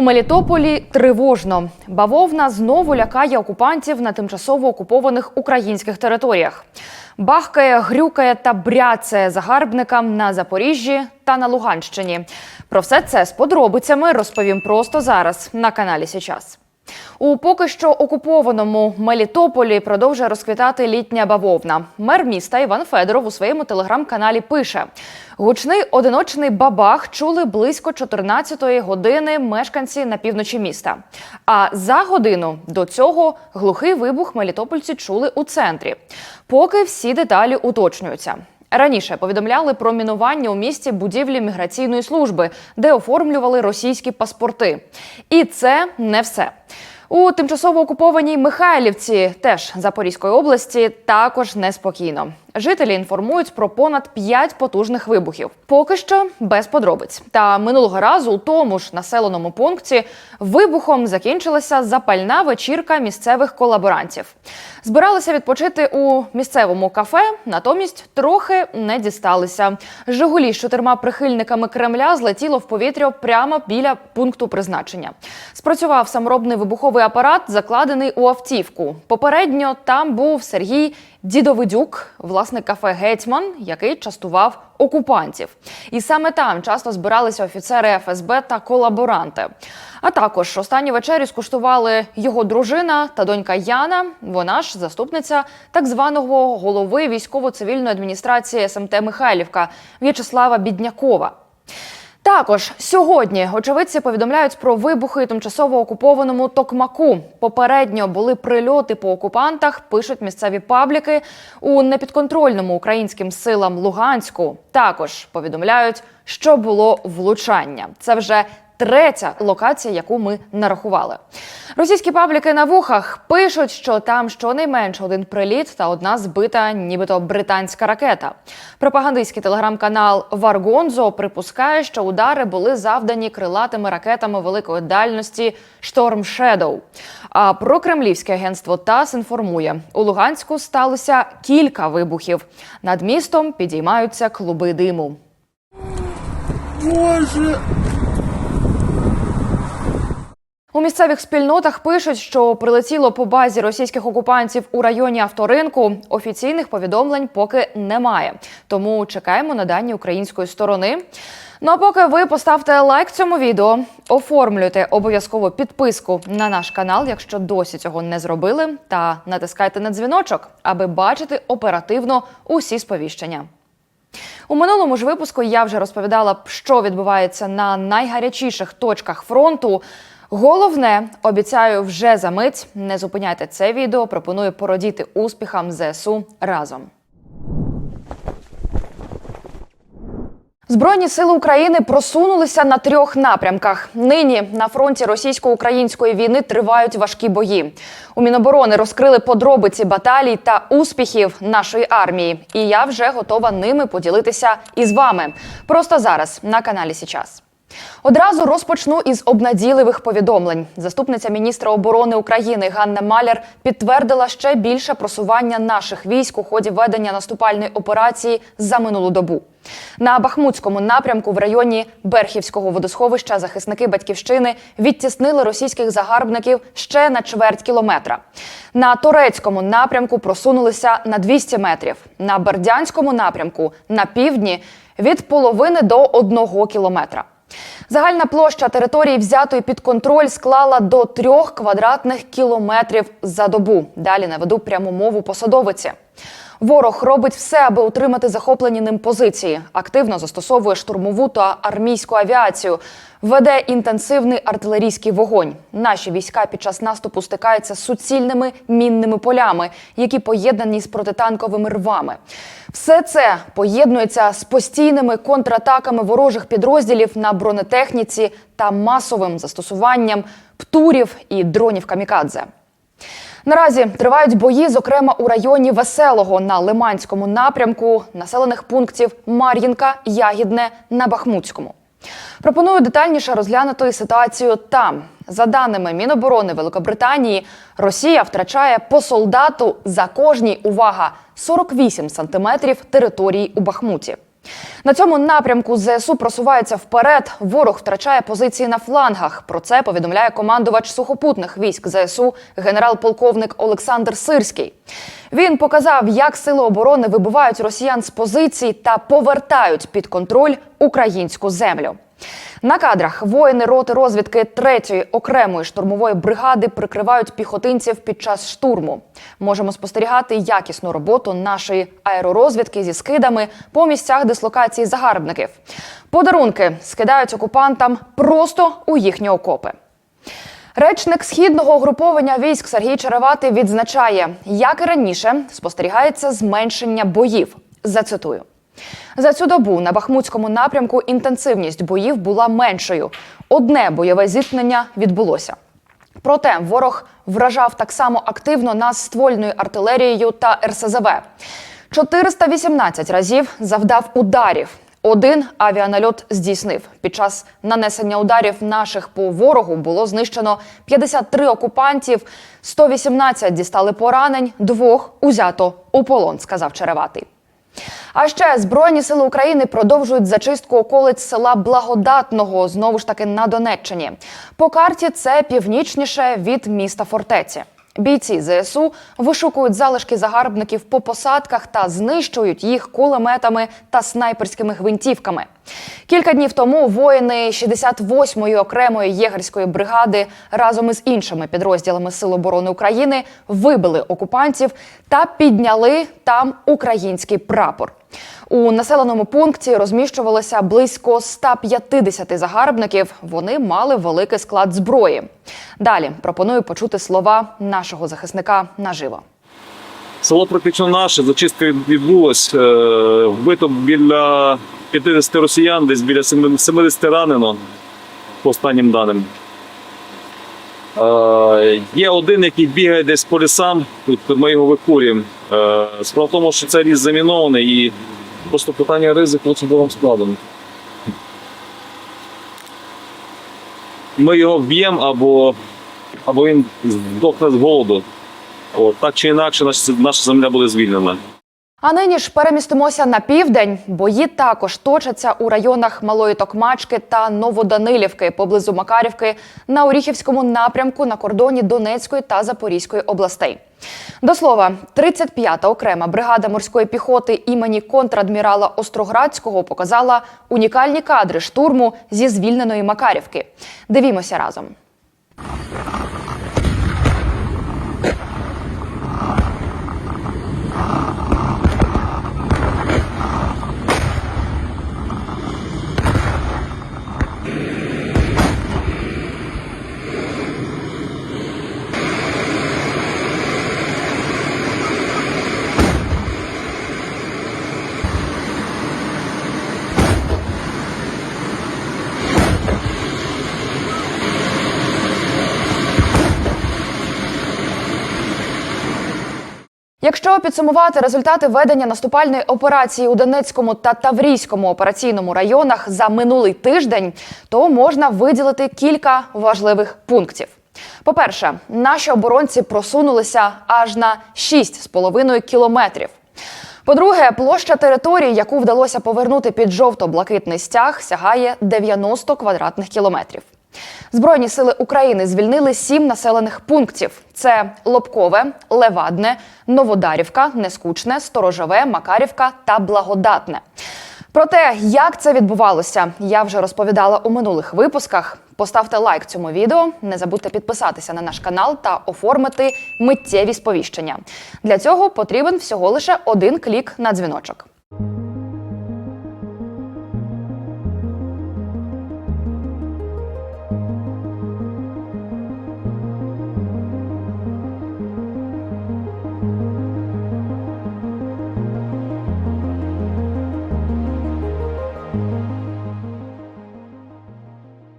У Мелітополі тривожно. Бавовна знову лякає окупантів на тимчасово окупованих українських територіях. Бахкає, грюкає та бряцає загарбникам на Запоріжжі та на Луганщині. Про все це з подробицями розповім просто зараз на каналі Січас. У поки що окупованому Мелітополі продовжує розквітати літня бавовна. Мер міста Іван Федоров у своєму телеграм-каналі пише: гучний одиночний бабах чули близько 14-ї години мешканці на півночі міста. А за годину до цього глухий вибух мелітопольці чули у центрі. Поки всі деталі уточнюються. Раніше повідомляли про мінування у місті будівлі міграційної служби, де оформлювали російські паспорти. І це не все. У тимчасово окупованій Михайлівці, теж Запорізької області, також неспокійно. Жителі інформують про понад п'ять потужних вибухів. Поки що без подробиць. Та минулого разу у тому ж населеному пункті вибухом закінчилася запальна вечірка місцевих колаборантів. Збиралися відпочити у місцевому кафе, натомість трохи не дісталися. Жигулі з чотирма прихильниками Кремля злетіло в повітря прямо біля пункту призначення. Спрацював саморобний вибуховий апарат, закладений у автівку. Попередньо там був Сергій Дідовидюк, власник кафе Гетьман, який частував окупантів. І саме там часто збиралися офіцери ФСБ та колаборанти. А також останні вечері скуштували його дружина та донька Яна. Вона ж заступниця так званого голови військово-цивільної адміністрації СМТ Михайлівка В'ячеслава Біднякова. Також сьогодні очевидці повідомляють про вибухи тимчасово окупованому Токмаку. Попередньо були прильоти по окупантах. Пишуть місцеві пабліки у непідконтрольному українським силам Луганську. Також повідомляють, що було влучання. Це вже третя локація, яку ми нарахували. Російські пабліки на вухах пишуть, що там щонайменше один приліт та одна збита, нібито британська ракета. Пропагандистський телеграм-канал Варгонзо припускає, що удари були завдані крилатими ракетами великої дальності Шторм Shadow. А прокремлівське агентство ТАСС інформує, у Луганську сталося кілька вибухів. Над містом підіймаються клуби диму. Боже! У місцевих спільнотах пишуть, що прилетіло по базі російських окупантів у районі авторинку. Офіційних повідомлень поки немає. Тому чекаємо на дані української сторони. Ну а поки ви поставте лайк цьому відео, оформлюйте обов'язково підписку на наш канал, якщо досі цього не зробили, та натискайте на дзвіночок, аби бачити оперативно усі сповіщення. У минулому ж випуску я вже розповідала, що відбувається на найгарячіших точках фронту. Головне, обіцяю, вже за мить. Не зупиняйте це відео. Пропоную породіти успіхам ЗСУ разом. Збройні сили України просунулися на трьох напрямках. Нині на фронті російсько-української війни тривають важкі бої. У Міноборони розкрили подробиці баталій та успіхів нашої армії. І я вже готова ними поділитися із вами. Просто зараз на каналі Січас. Одразу розпочну із обнадійливих повідомлень. Заступниця міністра оборони України Ганна Маляр підтвердила ще більше просування наших військ у ході ведення наступальної операції за минулу добу. На Бахмутському напрямку в районі Берхівського водосховища захисники батьківщини відтіснили російських загарбників ще на чверть кілометра. На Торецькому напрямку просунулися на 200 метрів. На Бердянському напрямку на півдні від половини до одного кілометра. Загальна площа території взятої під контроль склала до трьох квадратних кілометрів за добу. Далі наведу пряму мову посадовиці. Ворог робить все, аби утримати захоплені ним позиції. Активно застосовує штурмову та армійську авіацію. Веде інтенсивний артилерійський вогонь. Наші війська під час наступу стикаються з суцільними мінними полями, які поєднані з протитанковими рвами. Все це поєднується з постійними контратаками ворожих підрозділів на бронетехніці та масовим застосуванням птурів і дронів камікадзе. Наразі тривають бої, зокрема у районі Веселого на Лиманському напрямку населених пунктів Мар'їнка, Ягідне на Бахмутському. Пропоную детальніше розглянути ситуацію там. За даними Міноборони Великобританії, Росія втрачає по солдату за кожній увага 48 сантиметрів території у Бахмуті. На цьому напрямку ЗСУ просувається вперед. Ворог втрачає позиції на флангах. Про це повідомляє командувач сухопутних військ ЗСУ генерал-полковник Олександр Сирський. Він показав, як сили оборони вибивають росіян з позицій та повертають під контроль українську землю. На кадрах воїни роти розвідки 3-ї окремої штурмової бригади прикривають піхотинців під час штурму. Можемо спостерігати якісну роботу нашої аеророзвідки зі скидами по місцях дислокації загарбників. Подарунки скидають окупантам просто у їхні окопи. Речник східного угруповання військ Сергій Череватий відзначає, як і раніше спостерігається зменшення боїв. Зацитую. За цю добу на Бахмутському напрямку інтенсивність боїв була меншою. Одне бойове зіткнення відбулося. Проте ворог вражав так само активно нас ствольною артилерією та РСЗВ. 418 разів завдав ударів. Один авіанальот здійснив. Під час нанесення ударів наших по ворогу було знищено 53 окупантів, 118 дістали поранень, двох узято у полон, сказав Череватий. А ще Збройні сили України продовжують зачистку околиць села Благодатного, знову ж таки на Донеччині. По карті це північніше від міста фортеці. Бійці ЗСУ вишукують залишки загарбників по посадках та знищують їх кулеметами та снайперськими гвинтівками. Кілька днів тому воїни 68-ї окремої єгерської бригади разом із іншими підрозділами Сил оборони України вибили окупантів та підняли там український прапор. У населеному пункті розміщувалося близько 150 загарбників. Вони мали великий склад зброї. Далі пропоную почути слова нашого захисника наживо. Село практично наше, зачистка відбулась. Е, Вбито біля 50 росіян, десь біля 70 ранено, по останнім даним. Е, Є один, який бігає десь по лісам, тут ми його викурюємо. Е, Справа в тому, що це ліс замінований і просто питання ризику особовим складом. Ми його вб'ємо або, або він здохне з голоду. От, так чи інакше, наша, земля буде звільнена. А нині ж перемістимося на південь. Бої також точаться у районах Малої Токмачки та Новоданилівки поблизу Макарівки на Оріхівському напрямку на кордоні Донецької та Запорізької областей. До слова, 35-та окрема бригада морської піхоти імені контрадмірала Остроградського показала унікальні кадри штурму зі звільненої Макарівки. Дивімося разом. Якщо підсумувати результати ведення наступальної операції у Донецькому та Таврійському операційному районах за минулий тиждень, то можна виділити кілька важливих пунктів. По-перше, наші оборонці просунулися аж на 6,5 кілометрів. По-друге, площа території, яку вдалося повернути під жовто-блакитний стяг, сягає 90 квадратних кілометрів. Збройні сили України звільнили сім населених пунктів: це Лобкове, Левадне, Новодарівка, Нескучне, Сторожове, Макарівка та Благодатне. Про те, як це відбувалося, я вже розповідала у минулих випусках. Поставте лайк цьому відео, не забудьте підписатися на наш канал та оформити миттєві сповіщення. Для цього потрібен всього лише один клік на дзвіночок.